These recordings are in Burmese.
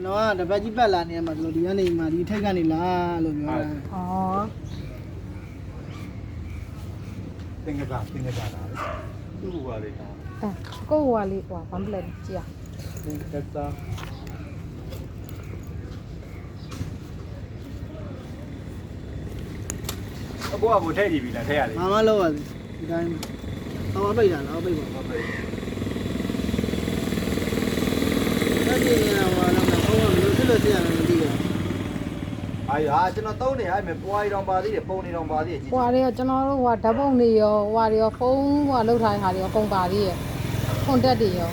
ကျွန်တော်ကတပတ်ကြီးပတ်လာနေရမှာဆိုလို့ဒီကနေမှဒီထိတ်ကနေလာလို့ပြောတာဩတင်ကစားတင်ကစားတာသူ့ဘာလေးတာအဲကိုဟိုကလေးဟိုဗမ်ပလက်ကြည့်ရတင်ကစားအဘောကဘုထဲ့ကြည့်ပြီလားထဲ့ရလေဘာမှလုပ်ရသေးဒီတိုင်းအော်ပိတ်တာလားပိတ်ပါဟုတ်ပြီတက်ကြည့်နေတာဟောတော့ဘုံကဘယ် လိုဖြစ်လို့သိရလဲမသိဘူးအာဟာကျွန်တော်သုံးနေအဲ့မဲ့ပွားရီတောင်ပါသေးတယ်ပုံနေတောင်ပါသေးတယ်ကြည့်ဟိုတွေကကျွန်တော်တို့ဟိုဓာတ်ပုံတွေရောဟိုတွေရောဖုန်းဟိုလောက်ထားတဲ့ဟာတွေရောကုန်ပါသေးရဲ့ကွန်တက်တွေရော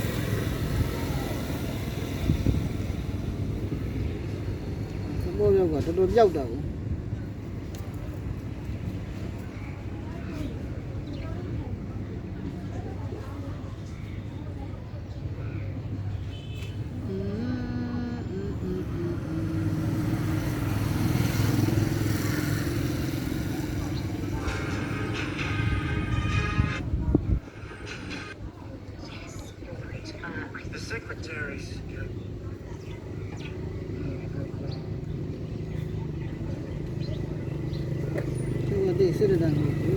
ဘိုးရောကတော်တော်ပြောက်တာကို 这个对，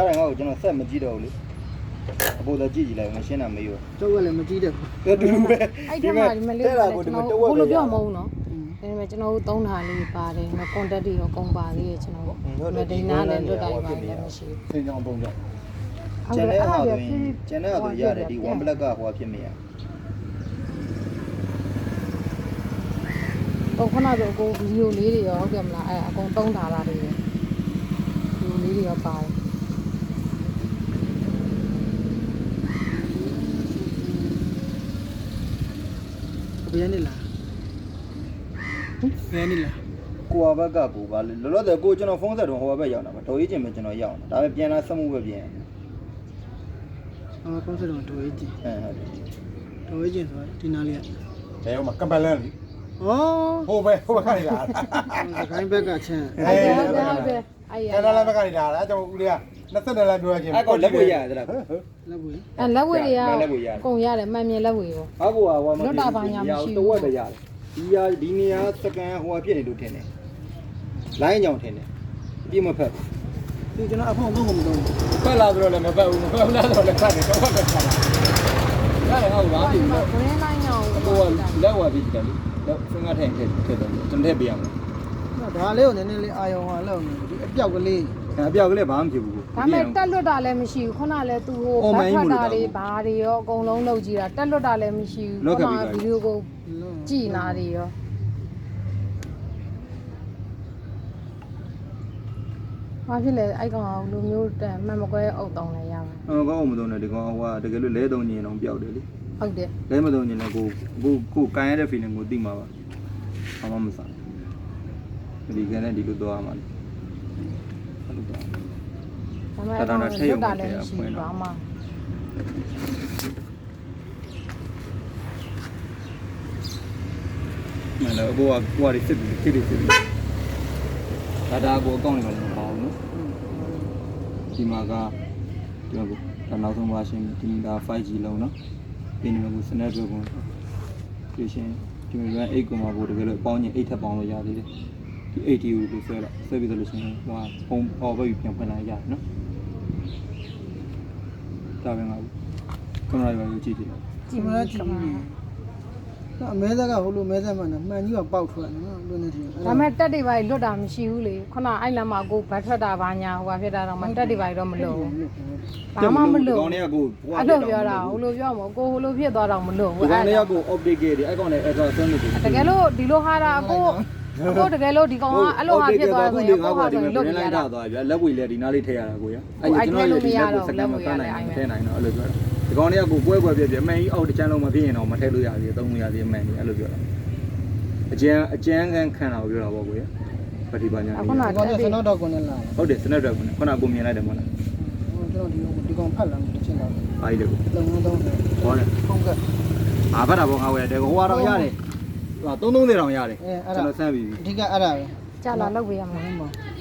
ရတယ်ငါ့ကိုကျွန်တော်ဆက်မကြည့်တော့ဘူးလေအပေါ်တော့ကြည့်ကြည့်လိုက်မရှင်းတာမေးရောကျုပ်ကလည်းမကြည့်တတ်ဘူးတော်တူပဲအဲ့ဒီမှာဒီမလေးအဲ့ဒါကိုဒီမှာတဝက်ဘို့ပဲလို့ပြောမဟုတ်နော်ဒါပေမဲ့ကျွန်တော်တို့သုံးတာလေးပါတယ်နော်ကွန်တက်တွေရောကုန်ပါသေးရဲ့ကျွန်တော်တို့ဒိနာလည်းလွတ်တိုင်းပါလည်းမရှိစင်ကြောင်ပုံကြောင့်ဘူးကျန်တဲ့ဟာအဲ့ဆိုဒါရင်ဖြည်းကျန်တဲ့ဟာဆိုရတယ်ဒီ one black ကဟိုဖြစ်မရဟိုခုနကကိုဗီဒီယိုလေးတွေရောဟုတ်တယ်မလားအဲ့အကုန်သုံးထားတာတွေဗီဒီယိုလေးတွေရောပါတယ် ဘယ်နေလားဘယ်နေလားကိုဟာဘက်ကကိုပါလေလောလောဆယ်ကိုကျွန်တော်ဖုန်းဆက်တော့ဟိုဘက်ရောက်တာပါတော်ရေးချင်းပဲကျွန်တော်ရောက်တာဒါပဲပြန်လာဆက်မှုပဲပြန်အော်ကောင်းစတော့တော်ရေးကြည့်အဲဟုတ်တယ်တော်ရေးကြည့်ဆိုတော့ဒီနားလေးကတဲဟိုမှာကမ်ပလန်လီဩဟိုပဲဟိုဘက်ကနေလာစကိုင်းဘက်ကချမ်းဟုတ်တယ်ဟုတ်တယ်ဟုတ်တယ်အဲ့ရကဲလာဘက်ကနေလာတာကျွန်တော်ဦးလေးက 20လက်ပြောချင်းအဲ့ကောင်လက်ပွေရတယ်လားလက်ဘူးအဲ့လက်ဝဲတွေကလက်ဝဲရတယ်အကုန်ရတယ်မှန်မြင်လက်ဝဲရောဟာကိုဟာဟိုမှာလွတ်တာဘာညာမရှိဘူးတဝက်ပဲရတယ်ဒီဟာဒီနေရာစကန်ဟိုဖြစ်နေလို့ထင်တယ်လိုင်းကြောင်ထင်တယ်အပြစ်မဖက်ဘူးဒီကျွန်တော်အဖေအဖေမတော့ဖက်လာဆိုတော့လည်းမဖက်ဘူးမဖက်ဘူးလားဆိုတော့လည်းဖက်တယ်တော့ဖက်တယ်ရတယ်ဟုတ်ပါဒီဘူးမှာဂရင်းလိုင်းအောင်ဟိုကလက်ဝါပြီးကြတယ်လက်ဖင်ကထိုင်ထည့်ထည့်တယ်ကျွန်တော်ထည့်ပေးရမှာ ဒါလေးကိုနည်းနည်းလေးအာယုံဟာလောက်နေဒီအပြောက်ကလေးအဲအပြောက်ကလေးဘာမှမဖြစ်ဘူးကိုဒါမဲ့တက်လွတ်တာလည်းမရှိဘူးခုနလည်းသူဟိုအော်ဘမိုတ်င်းဖတ်မို့လို့တာတော့တွေဘာတွေရောအကုန်လုံးလုပ်ကြည့်တာတက်လွတ်တာလည်းမရှိဘူးလောက်ကခုပြီးနပါပြီဗီဒီယိုကိုလုံးကြည်နာတွေရောဘာဖြစ်လဲအဲ့ကောင်ကလူမျိုးတန်မှန်မကွဲအုပ်တောင်းလဲရပါဟောကောင်းမသုံးနဲ့ဒီကောင်ဟိုကတကယ်လို့လဲသုံးညင်အောင်ပျောက်တယ်လေဟုတ်တယ်လဲမသုံးညင်လည်းကိုကိုကိုကန်ရတဲ့ feeling ကိုသိမှာပါဘာမှမစား ဒီကနေ့ဒီလိုတော့မှာအဲ့လိုတော့ဒါမဲ့ဒါတော့အဲ့ထည့်ကောင်ရုံလွတ်တာနဲ့လည်းထည့်မရှိဖွင့်ဘူးတော့ဘာမှမလဲအဘောကကိုကစစ်ပြီးစစ်ပြီးစစ်ပြီးဒါဒါကိုအကောင့်နေမှာလည်းမပါဘူးနော်ဒီမှာကဒီမှာကိုဒါနောက်ဆုံးပါရှင်ဒီဒါ 5G လုံးနော်ဒီနေ့က Snapdragon ဒီရှင်ဒီမှာ8ကိုမှာကိုတကယ်လို့ပေါင်းရင်8ထပ်ပေါင်းလို့ရသေးတယ် ဒီ80ကိုလို့ဆွဲလိုက်ဆွဲပြီးတော့လို့ရှင်ဟိုဟာဖုန်းအော်ဘက်ပြန်ဖွင့်လာရတယ်နော်ဒါပဲငါကင်မရာရောကြည့်တယ်ဒီမှာကြည့်ပြီးအမဲသက်ကဟိုလိုမဲသက်မှန်တယ်မှန်ကြီးကပေါက်ထွက်တယ်နော်လူနေတယ်ဒါမဲ့တက်တွေပါလွတ်တာမရှိဘူးလေခုနအဲ့လမ်းမှာကိုဘတ်ထွက်တာဘာညာဟိုဘာဖြစ်တာတော့မတက်တွေပါတော့မလို့ဘူးဘာမှမလို့ဒီကောင်တွေကကိုအဲ့လိုပြောတာဟိုလိုပြောမှာကိုဟိုလိုဖြစ်သွားတော့မလို့ဒီဘူးကောင်တွေကအဲ့ကို update ခဲ့တယ်အဲ့ကောင်လည်းအဲ့တော့ဆွမ်းနေတယ်တကယ်လို့ဒီလိုဟာတာကို ကိုတကယ်လို့ဒီကောင်ကအဲ့လိုဟာဖြစ်သွားဆိုရင်ကိုဟာဆိုရင်လွတ်ဒီပြရလိုက်တာတာသွားပြီလက်ဝေလက်ဒီနားလေးထည့်ရတာကိုရစကန်မဖတ်နိုင်ဘူးထည့်နိုင်တော့အဲ့လိုပြောတာဒီကောင်တွေကကိုကွဲကွဲပြပြအမှန်ကြီးအောက်တစ်ချမ်းလုံးမဖြစ်ရင်တော့မထည့်လို့ရသေးသုံးလို့ရသေးအမှန်ကြီးအဲ့လိုပြောတာအကျန်းအကျန်းကန်ခံတာကိုပြောတာပေါ့ကိုရပฏิပါညာအခုနဒီကောင်ကစနောက်တော့ကိုနဲ့လာတယ်ဟုတ်တယ်စနက်တော့ခုနကကိုမြင်လိုက်တယ်မဟုတ်လားဟိုကျွန်တော်ဒီဒီကောင်ဖတ်လာတယ်တစ်ချက်တော့အားကြီးလေကိုလုံငန်းတော့တယ်ဟောတယ်ဖုန်းကအာဖတ်တာပေါ့ငါဝယ်တယ်ဟိုကတော့ရတယ် ဟို330တောင်ရတယ်အဲအဲ့ကျွန်ဒါတော်စမ်းပြီးပြီအဓိကအဲ့ဒါပဲကြာလာလောက်ပေးရမှာဟုတ်ပါ